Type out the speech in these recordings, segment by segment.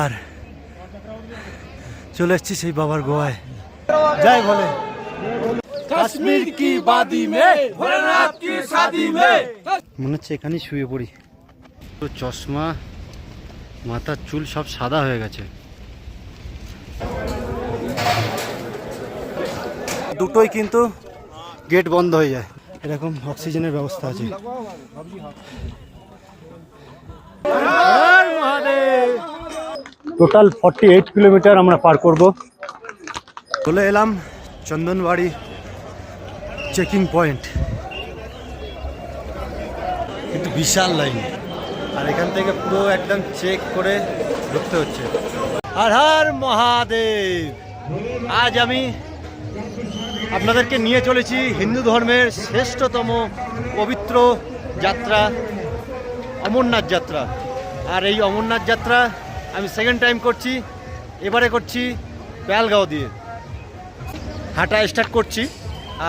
আর চলে এসছি সেই বাবার গোয়ায়। যাই বলে। কাশ্মীর কি বাদি মে ভোলেনাথ কি শাদি মে? মনে হচ্ছে এখানেই শুয়ে পড়ি। তো চশমা মাথার চুল সব সাদা হয়ে গেছে। দুটোই কিন্তু গেট বন্ধ হয়ে যায়। এরকম অক্সিজেনের ব্যবস্থা আছে। Mahadev. Total forty eight kilometre আমরা পার করব। চলে এলাম চন্দনবাড়ি চেকিং পয়েন্ট কিন্তু বিশাল লাইন আর এখান থেকে পুরো একদম চেক করে ঢুকতে হচ্ছে। আর হার মহাদেব! আজ আমি আপনাদেরকে নিয়ে চলেছি হিন্দু ধর্মের শ্রেষ্ঠতম পবিত্র যাত্রা, অমরনাথ যাত্রা। আর এই অমরনাথ যাত্রা আমি সেকেন্ড টাইম করছি, এবারে করছি পেয়ালগাঁও দিয়ে। হাঁটা স্টার্ট করছি,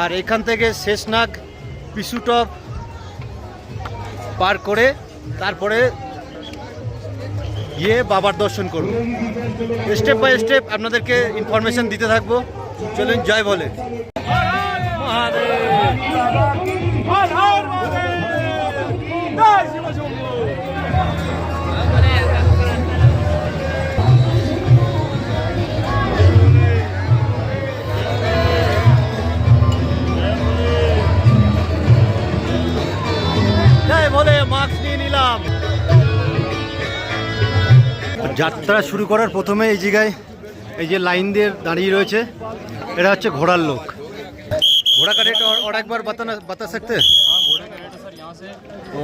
আর এখান থেকে শেষনাগ, পিসুটপ পার করে তারপরে গিয়ে বাবার দর্শন করব। স্টেপ বাই স্টেপ আপনাদেরকে ইনফরমেশন দিতে থাকব। চলুন, জয় বলে। নিলাম যাত্রা শুরু করার প্রথমে এই জায়গায় এই যে লাইন দিয়ে দাঁড়িয়ে রয়েছে এটা হচ্ছে ঘোড়ার লোক ঘোড়া का रेट और, और एक बार बताना बता सकते हैं हाँ घोड़े का रेट है सर यहाँ से तो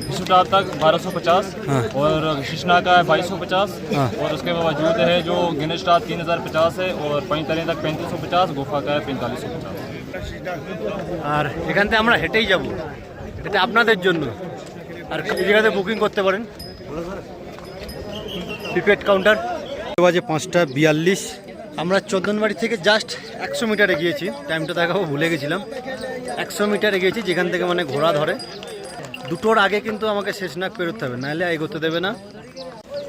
पिछुटा तक 1250 हाँ। और शिशना का है 2250 हाँ। और उसके बावजूद है जो गिनेश स्टार 3050 है और पैंताली तक 3550 गुफा का है 4550 আর এখান থেকে আমরা হেঁটেই যাব এটা আপনাদের জন্য আর এই জায়গাতে বুকিং করতে পারেন প্রিপেড কাউন্টার বাজে পাঁচটা বিয়াল্লিশ আমরা চন্দনবাড়ি থেকে জাস্ট একশো মিটার এগিয়েছি টাইমটা দেখাবো ভুলে গেছিলাম একশো মিটার এগিয়েছি যেখান থেকে মানে ঘোড়া ধরে দুটোর আগে কিন্তু আমাকে শেষনাগ পেরোতে হবে নাহলে এগোতে দেবে না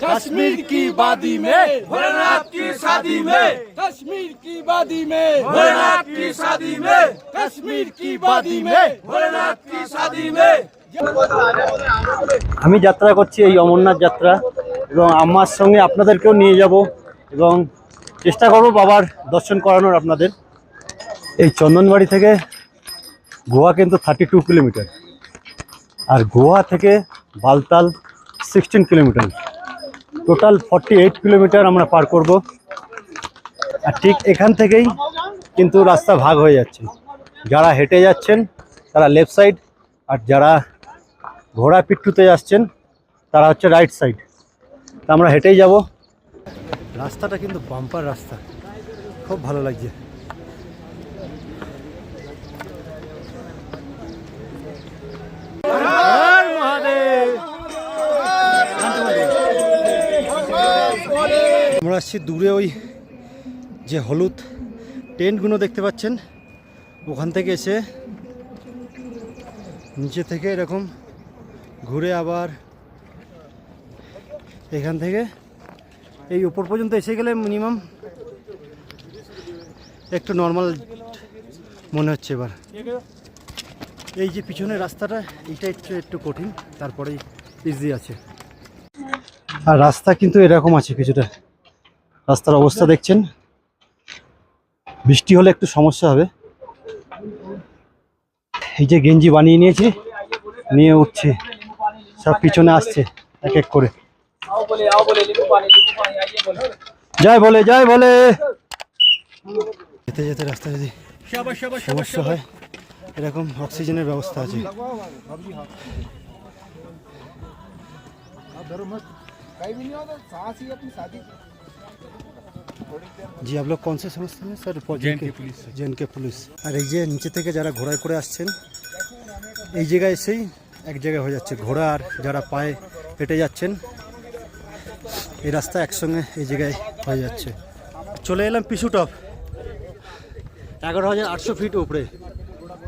कश्मीर की वादी में भोलेनाथ की शादी में कश्मीर की वादी में भोलेनाथ की शादी में कश्मीर की वादी में भोलेनाथ की शादी में আমি যাত্রা করছি এই অমরনাথ যাত্রা এবং আমার সঙ্গে আপনাদেরকেও নিয়ে যাব এবং চেষ্টা করব বাবার দর্শন করানোর আপনাদের। এই চন্দনবাড়ি থেকে গোয়া কিন্তু থার্টি টু কিলোমিটার। আর গোয়া থেকে Baltal sixteen kilometre. Total forty eight kilometre আমরা পার করব। আর ঠিক এখান থেকেই কিন্তু রাস্তা ভাগ হয়ে যাচ্ছে। যারা হেঁটে যাচ্ছেন, তারা লেফট সাইড আর যারা ঘোড়া পিট্টুতে যাচ্ছেন তারা হচ্ছে রাইট সাইড তা আমরা হেঁটেই যাব। রাস্তাটা কিন্তু বাম্পার রাস্তা। খুব ভালো লাগছে। আমরা আসছি দূরে ওই যে হলুদ টেন্টগুলো দেখতে পাচ্ছেন। ওখান থেকে এসে নিচে থেকে এরকম ঘুরে আবার এখান থেকে এই উপর পর্যন্ত এসে গেলে মিনিমাম একটু নর্মাল মনে হচ্ছে এবার। এই যে পিছনের রাস্তাটা, এইটা একটু একটু কঠিন, তারপরে ইজি আছে। আর রাস্তা কিন্তু এরকম আছে কিছুটা। রাস্তার অবস্থা দেখছেন। বৃষ্টি হলে একটু সমস্যা হবে। এই যে গেঞ্জি বানিয়ে নিয়েছি, নিয়ে উঠছে। সব পিছনে আসছে এক এক করে জয় বলে জয় বলে যেতে যেতে রাস্তা যদি সমস্যা হয় এরকম অক্সিজেনের ব্যবস্থা আছে জি आप लोग कौन से संस्था में सर जैन के पुलिस जैन के पुलिस আর এই যে নিচে থেকে যারা ঘোড়ায় করে আসছেন এই জায়গায় এসেই এক জায়গায় হয়ে যাচ্ছে ঘোড়া আর যারা পায়ে হেঁটে যাচ্ছেন, এই রাস্তা একসঙ্গে এই জায়গায় হয়ে যাচ্ছে। চলে এলাম পিছু টপ। এগারো হাজার আটশো ফিট উপরে,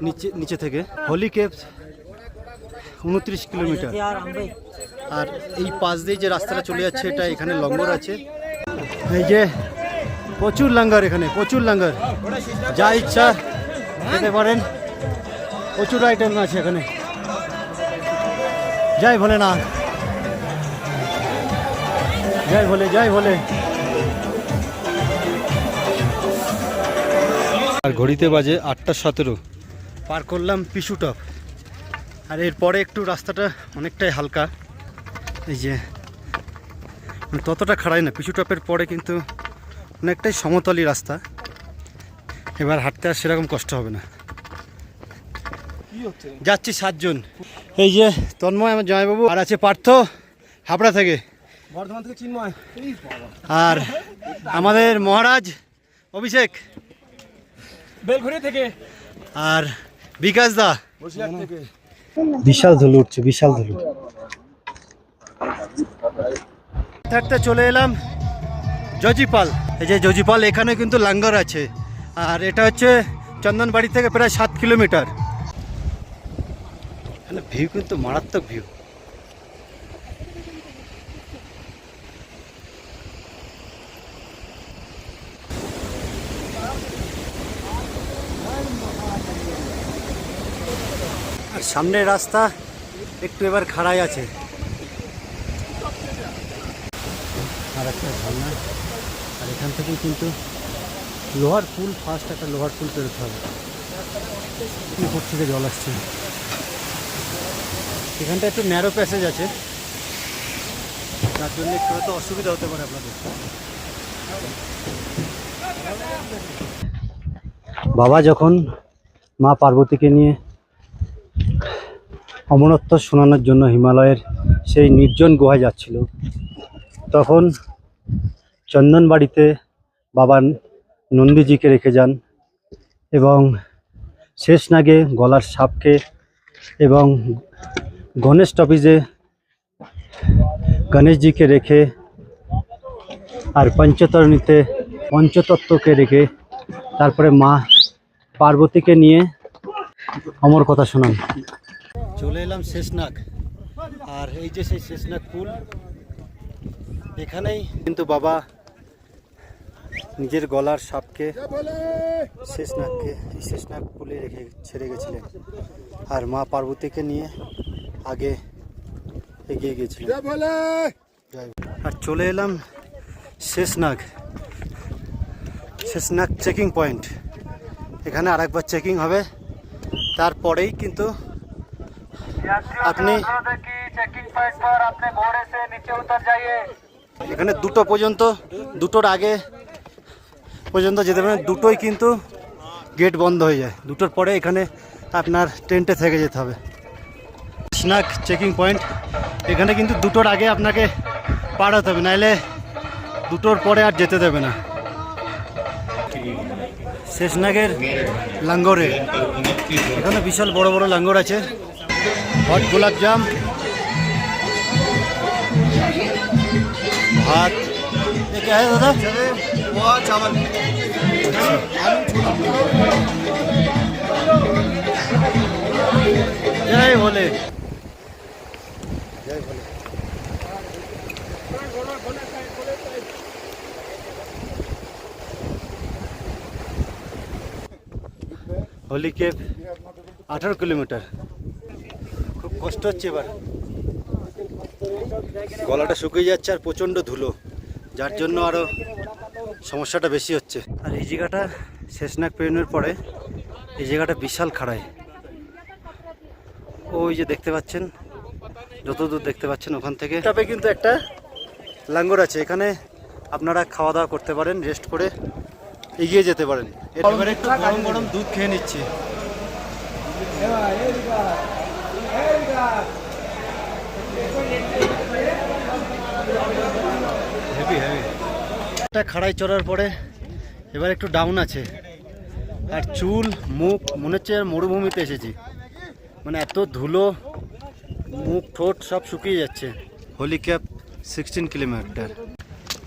নিচে নিচে থেকে। হোলি কেপ উনত্রিশ কিলোমিটার। আর এই পাশ দিয়ে যে রাস্তাটা চলে যাচ্ছে, এটা এখানে লঙ্গর আছে। এই যে প্রচুর লাঙ্গার এখানে, প্রচুর লাঙ্গার। যা ইচ্ছা খেতে পারেন। প্রচুর আইটেম আছে এখানে। জয় ভোলেনাথ। জয় ভোলে জয় ভোলে। আর ঘড়িতে বাজে আটটা সতেরো। পার করলাম পিছু টপ। আর এরপরে একটু রাস্তাটা অনেকটাই হালকা। এই যে মানে ততটা খাড়াই না পিছু টপের পরে কিন্তু অনেকটাই সমতলই রাস্তা। এবার হাঁটতে আর সেরকম কষ্ট হবে না। যাচ্ছি সাতজন। এই যে তন্ময় আমার জয়বাবু আর আছে পার্থ হাবড়া থেকে। বর্ধমান থেকে চিন্ময়। আর আমাদের মহারাজ অভিষেক। বেলঘড়ি থেকে। আর বিকাশ দা। বিশাল ধুলো উঠছে বিশাল ধুলো থাকতে চলে এলাম জজিপাল। এই যে জজিপাল এখানে কিন্তু লাঙ্গর আছে। আর এটা হচ্ছে চন্দনবাড়ি থেকে প্রায় সাত কিলোমিটার। এখানে ভিউ কিন্তু মারাত্মক ভিউ আর সামনের রাস্তা একটু এবার খাড়াই আছে। আর একটা ঝর্ণা। আর এখান থেকে কিন্তু লোহার পুল ফার্স্ট একটা লোহার পুল পেরোতে হবে। উপর থেকে জল আসছে? এখানটা একটু ন্যারো প্যাসেজ আছে। তার জন্য একটু হয়তো অসুবিধা হতে পারে আপনাদের। বাবা যখন মা পার্বতীকে নিয়ে অমরত্ব শোনানোর জন্য হিমালয়ের সেই নির্জন গুহায় যাচ্ছিল, তখন চন্দনবাড়িতে বাবা নন্দীজিকে রেখে যান এবং শেষ নাগে গলার সাপকে এবং গণেশ টপিজে গণেশজিকে রেখে আর পঞ্চতরণীতে পঞ্চতত্ত্বকে রেখে তারপরে মা পার্বতীকে নিয়ে অমর কথা শোনান। চলে এলাম শেষনাগ। আর এই যে সেই শেষনাগ পুল এখানেই কিন্তু বাবা নিজের গলার সাপকে, শেষনাগকে শেষনাগ পুলে রেখে ছেড়ে গেছিলেন। আর মা পার্বতীকে নিয়ে আগে এগিয়ে গিয়েছিলেন আর চলে এলাম শেষনাগ। Sheshnag checking point. এখানে আরেকবার চেকিং হবে। তারপরেই কিন্তু আপনি এখানে দুটো পর্যন্ত দুটোর আগে পর্যন্ত যেতে পারেন। দুটোই কিন্তু গেট বন্ধ হয়ে যায়। দুটোর পরে এখানে আপনার টেন্টে থেকে যেতে হবে। স্নাক চেকিং পয়েন্ট এখানে কিন্তু দুটোর আগে আপনাকে পার হতে হবে নাহলে দুটোর পরে আর যেতে দেবে না শেষনাগের লাঙ্গরে এখানে বিশাল বড় বড় লাঙ্গর আছে হট গোলাপ জাম ভাত ये क्या है दादा পোয়া চাওয়াল जय भोले হোলি কেপ আঠারো কিলোমিটার। খুব কষ্ট হচ্ছে এবার। গলাটা শুকিয়ে যাচ্ছে আর প্রচণ্ড ধুলো, যার জন্য আরও সমস্যাটা বেশি হচ্ছে। আর এই জায়গাটা শেষনাগ পেরোনোর পরে, এই জায়গাটা বিশাল খাড়ায়। ওই যে দেখতে পাচ্ছেন, যতদূর দেখতে পাচ্ছেন ওখান থেকে। টপে কিন্তু একটা লাঙ্গর আছে, এখানে আপনারা খাওয়া দাওয়া করতে পারেন রেস্ট করে। এগিয়ে যেতে পারেন। এবারে একটু গরম গরম দুধ খেয়ে নিচ্ছি। হেভি হেভি একটা খাড়াই চড়ার পরে এবার একটু ডাউন আছে। আর চুল মুখ মনে হচ্ছে আর মরুভূমিতে এসেছি। মানে এত ধুলো মুখ ঠোঁট সব শুকিয়ে যাচ্ছে। হোলি ক্যাপ সিক্সটিন কিলোমিটার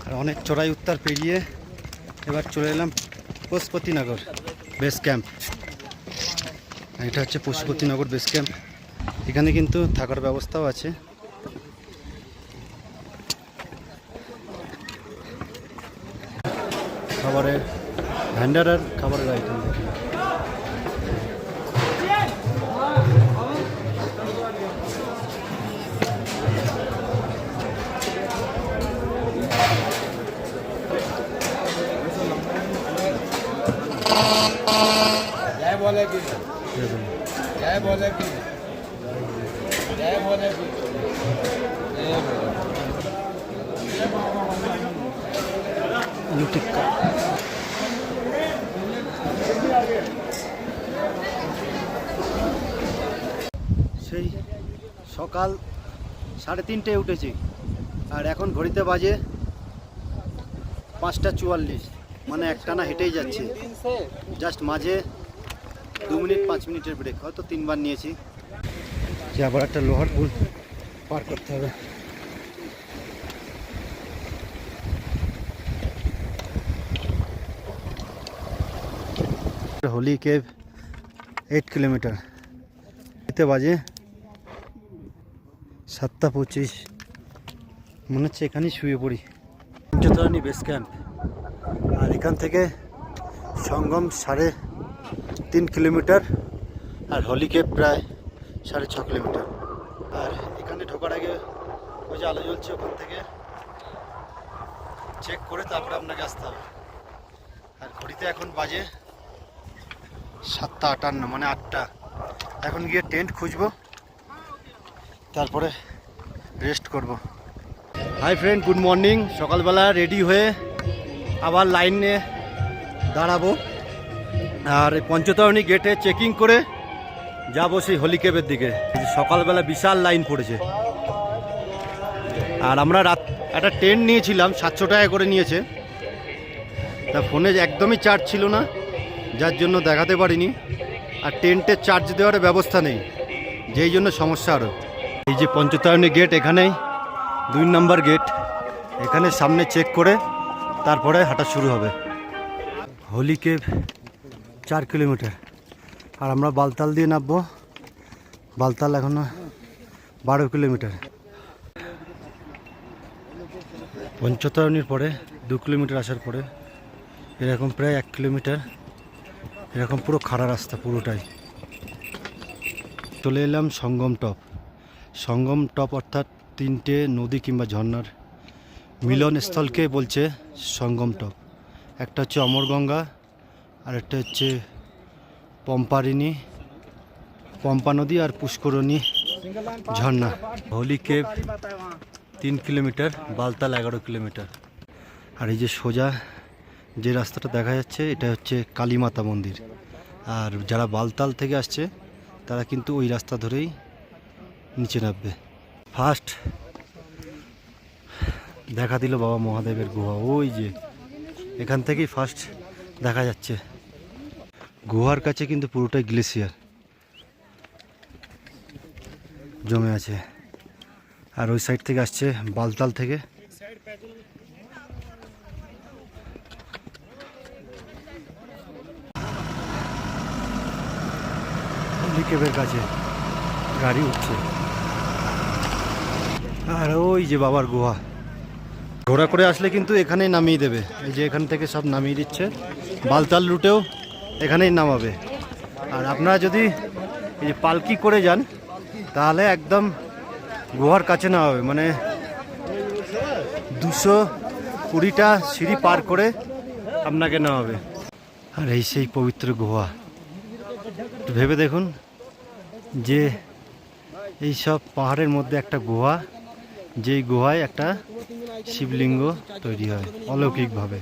আর অনেক চড়াই উত্তর পেরিয়ে এবার চলে এলাম পশুপতিনগর বেস ক্যাম্প। এটা হচ্ছে পশুপতিনগর বেস ক্যাম্প। এখানে কিন্তু থাকার ব্যবস্থাও আছে। খাবারের ভ্যান্ডার আর খাবারের আইটেম সেই সকাল সাড়ে তিনটে উঠেছি। আর এখন ঘড়িতে বাজে পাঁচটা চুয়াল্লিশ। মানে একটানা হেঁটেই যাচ্ছে। জাস্ট মাঝে দু মিনিট পাঁচ মিনিটের ব্রেক হয়তো তিনবার নিয়েছি। যে আবার একটা লোহার পুল পার করতে হবে। হোলি কেভ এইট কিলোমিটার এতে বাজে সাতটা পঁচিশ। মনে হচ্ছে এখানেই শুয়ে পড়ি। পঞ্চতরণী বেস ক্যাম্প আর এখান থেকে সঙ্গম সাড়ে তিন কিলোমিটার আর হোলি কেভ প্রায় সাড়ে ছ কিলোমিটার। আর এখানে ঢোকার আগে ওই যে আলো জ্বলছে ওখান থেকে চেক করে তারপরে আপনাকে আসতে হবে। আর ঘড়িতে এখন বাজে সাতটা আটান্ন মানে আটটা। এখন গিয়ে টেন্ট খুঁজবো, তারপরে রেস্ট করব। হাই ফ্রেন্ড গুড মর্নিং সকালবেলা রেডি হয়ে আবার লাইনে দাঁড়াবো। আর পঞ্চতরণী গেটে চেকিং করে যাব সেই হলিকেবের দিকে। সকালবেলা বিশাল লাইন পড়েছে। আর আমরা রাত একটা টেন্ট নিয়েছিলাম, সাতশো টাকা করে নিয়েছে। তা ফোনে একদমই চার্জ ছিল না, যার জন্য দেখাতে পারিনি। আর টেন্টের চার্জ দেওয়ার ব্যবস্থা নেই, যেই জন্য সমস্যা আরও এই যে পঞ্চতারণী গেট এখানেই, দুই নম্বর গেট এখানে সামনে চেক করে তারপরে হাঁটা শুরু হবে। হোলি কেভ চার কিলোমিটার। আর আমরা বালতাল দিয়ে নামবো। বালতাল এখনও বারো কিলোমিটার। পঞ্চতারণীর পরে দু কিলোমিটার আসার পরে এরকম প্রায় এক কিলোমিটার। এরকম পুরো খাড়া রাস্তা পুরোটাই। চলে এলাম সঙ্গম টপ। সঙ্গম টপ অর্থাৎ তিনটে নদী কিংবা ঝর্ণার মিলনস্থলকে বলছে সঙ্গম টপ। একটা হচ্ছে অমরগঙ্গা আর একটা হচ্ছে পম্পারিণী পম্পা নদী আর পুষ্করণী ঝর্ণা। হোলি কেভ তিন কিলোমিটার বালতাল এগারো কিলোমিটার। আর এই যে সোজা যে রাস্তাটা দেখা যাচ্ছে এটা হচ্ছে কালীমাতা মন্দির। আর যারা বালতাল থেকে আসছে তারা কিন্তু ওই রাস্তা ধরেই নিচে নামবে। ফার্স্ট দেখা দিল বাবা মহাদেবের গুহা। ওই যে এখান থেকেই ফার্স্ট দেখা যাচ্ছে। গুহার কাছে কিন্তু পুরোটাই গ্লেসিয়ার জমে আছে। আর ওই সাইড থেকে আসছে বালতাল থেকে। লিকেবের কাছে গাড়ি উঠছে। আর ওই যে বাবার গুহা। ঘোড়া করে আসলে কিন্তু এখানেই নামিয়ে দেবে। এই যে এখান থেকে সব নামিয়ে দিচ্ছে। বালতাল রুটেও এখানেই নামাবে। আর আপনারা যদি এই যে পালকি করে যান, তাহলে একদম গুহার কাছে না হবে মানে দুশো কুড়িটা সিঁড়ি পার করে আপনাকে হবে আর এই সেই পবিত্র গুহা। ভেবে দেখুন যে এই সব পাহাড়ের মধ্যে একটা গুহা, যেই গুহায় একটা শিবলিঙ্গ তৈরি হয় অলৌকিকভাবে।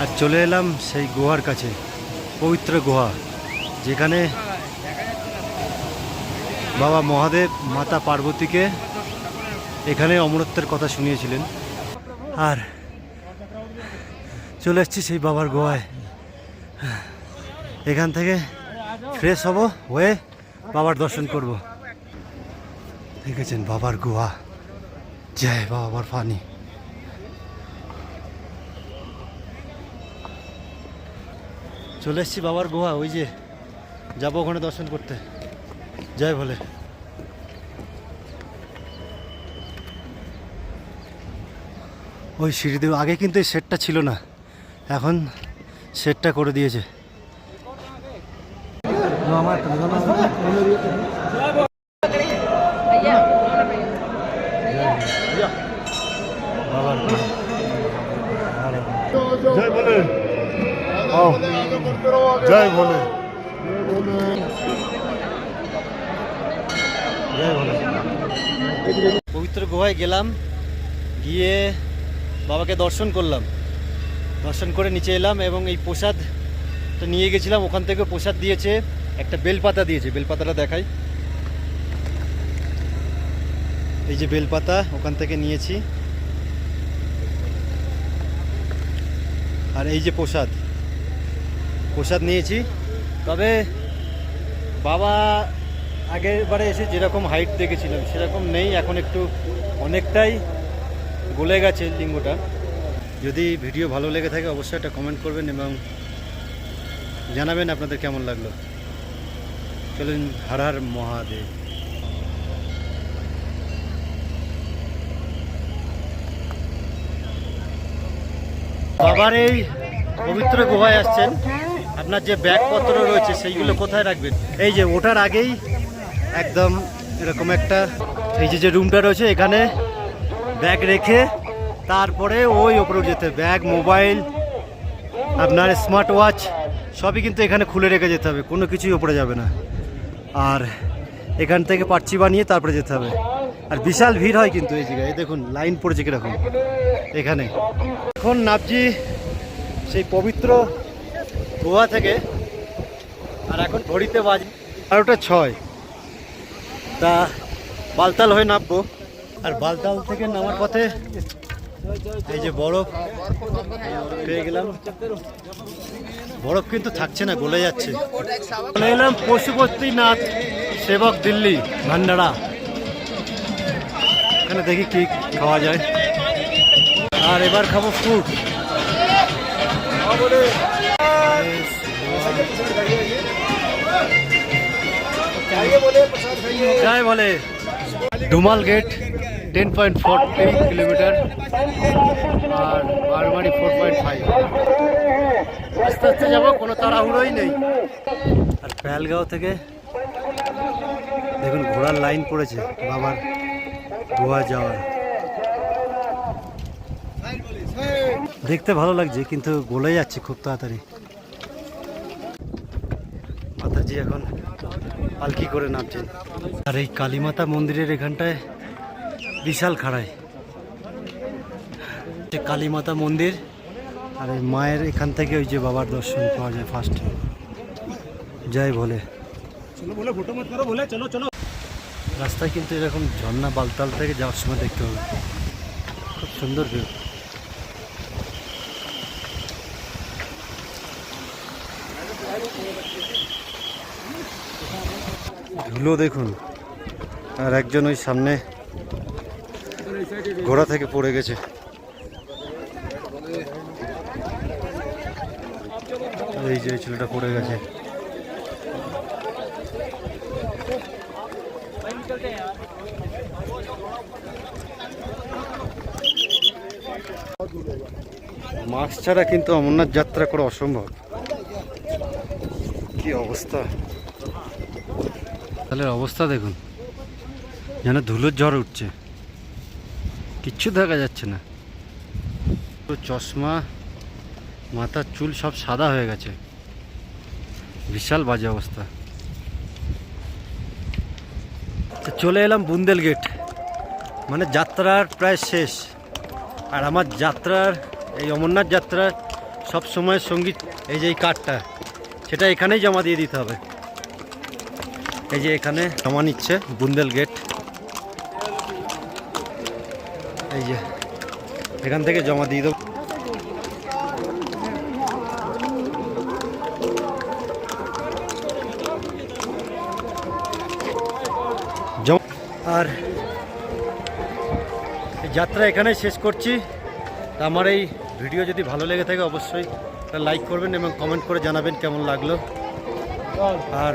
আর চলে এলাম সেই গুহার কাছে, পবিত্র গুহা, যেখানে বাবা মহাদেব মাতা পার্বতীকে এখানে অমরত্বের কথা শুনিয়েছিলেন। আর চলে এসছি সেই বাবার গুহায়। এখান থেকে ফ্রেশ হব, হয়ে বাবার দর্শন করব। দেখেছেন বাবার গুহা? জয় বাবার পানি চলে এসছি বাবার গোয়া ওই যে যাব ওখানে দর্শন করতে। যাই বলে ওই সিঁড়ি দিয়ে আগে কিন্তু এই সেটটা ছিল না, এখন সেটটা করে দিয়েছে। जय জয় ভোলে। পবিত্র গুহায় গেলাম, গিয়ে বাবাকে দর্শন করলাম। দর্শন করে নিচে এলাম এবং এই প্রসাদ নিয়ে গেছিলাম। ওখান থেকে প্রসাদ দিয়েছে, একটা বেলপাতা দিয়েছে। বেলপাতাটা দেখাই। এই যে বেলপাতা, ওখান থেকে নিয়েছি। আর এই যে প্রসাদ। প্রসাদ নিয়েছি। তবে বাবা আগের বারে এসে যেরকম হাইট দেখেছিলাম সেরকম নেই। এখন একটু অনেকটাই গলে গেছে লিঙ্গটা। যদি ভিডিও ভালো লেগে থাকে, অবশ্যই একটা কমেন্ট করবেন এবং জানাবেন আপনাদের কেমন লাগল। চলুন, হার হার মহাদেব। বাবার এই পবিত্র গুহায় আসছেন। আপনার যে ব্যাগপত্র রয়েছে, সেইগুলো কোথায় রাখবেন? এই যে ওঠার আগেই একদম এরকম একটা, এই যে যে রুমটা রয়েছে, এখানে ব্যাগ রেখে তারপরে ওই ওপরে যেতে ব্যাগ, মোবাইল, আপনার স্মার্ট ওয়াচ, সবই কিন্তু এখানে খুলে রেখে যেতে হবে। কোনো কিছুই ওপরে যাবে না। আর এখান থেকে পার্চি বানিয়ে তারপরে যেতে হবে। আর বিশাল ভিড় হয় কিন্তু এই জায়গায়। দেখুন, লাইন পড়েছে কীরকম। এখানে। এখন নাবজি, সেই পবিত্র গোয়া থেকে, আর এখন ঘড়িতে বাজে বারোটা ছয়। তা বালতাল হয়ে নামবো। আর বালতাল থেকে নামার পথে এই যে বরফ পেয়ে গেলাম। বরফ কিন্তু থাকছে না, গলে যাচ্ছে। চলে এলাম পশুপতিনাথ সেবক দিল্লি, ভান্ডারা। এখানে দেখি কি খাওয়া যায়। আর এবার খাব ফ্রুট জয় বলে Domail gate ten point four kilometre আর বারবাড়ি ফোর পয়েন্ট ফাইভ আস্তে আস্তে যাব কোনো তাড়াহুড়োই নেই আর পেয়ালগাঁও থেকে দেখুন ঘোড়ার লাইন পড়েছে বাবার গোয়া যাওয়ার দেখতে ভালো লাগছে কিন্তু গলে যাচ্ছে খুব তাড়াতাড়ি মাতাজি এখন পালকি করে নামছেন? আর এই কালীমাতা মন্দিরের এখানটায় বিশাল খাড়ায়। কালীমাতা মন্দির আর এই মায়ের এখান থেকে ওই যে বাবার দর্শন পাওয়া যায় ফার্স্ট জয় ভোলে। রাস্তায় কিন্তু এরকম ঝর্ণা বালতাল থেকে যাওয়ার সময় দেখতে হবে। খুব সুন্দর ভিউ ধুলো দেখুন। আর একজন ওই সামনে ঘোড়া থেকে পড়ে গেছে। এই যে ছেলেটা পড়ে গেছে। মাস্ক ছাড়া কিন্তু অমরনাথ যাত্রা করা অসম্ভব। কি অবস্থা? তাহলে অবস্থা দেখুন। যেন ধুলোর ঝড় উঠছে। কিচ্ছু দেখা যাচ্ছে না। চশমা, মাথার চুল সব সাদা হয়ে গেছে। বিশাল বাজে অবস্থা। চলে এলাম বুন্দেল গেট মানে যাত্রার প্রায় শেষ। আর আমার যাত্রার, এই অমরনাথ যাত্রার সব সময় সংগীত, এই যে এই কার্ডটা সেটা এখানেই জমা দিয়ে দিতে হবে। এই যে এখানে জমা নিচ্ছে বুন্দেল গেট। এই যে, এখান থেকে জমা দিয়ে দেবো। আর যাত্রা এখানে শেষ করছি। আমার এই ভিডিও যদি ভালো লেগে থাকে অবশ্যই লাইক করবেন এবং কমেন্ট করে জানাবেন কেমন লাগল। আর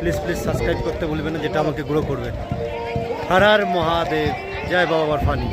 প্লিজ প্লিজ সাবস্ক্রাইব করতে ভুলবে না, যেটা আমাকে গ্রো করবে। হর হর মহাদেব, জয় বাবা ফানি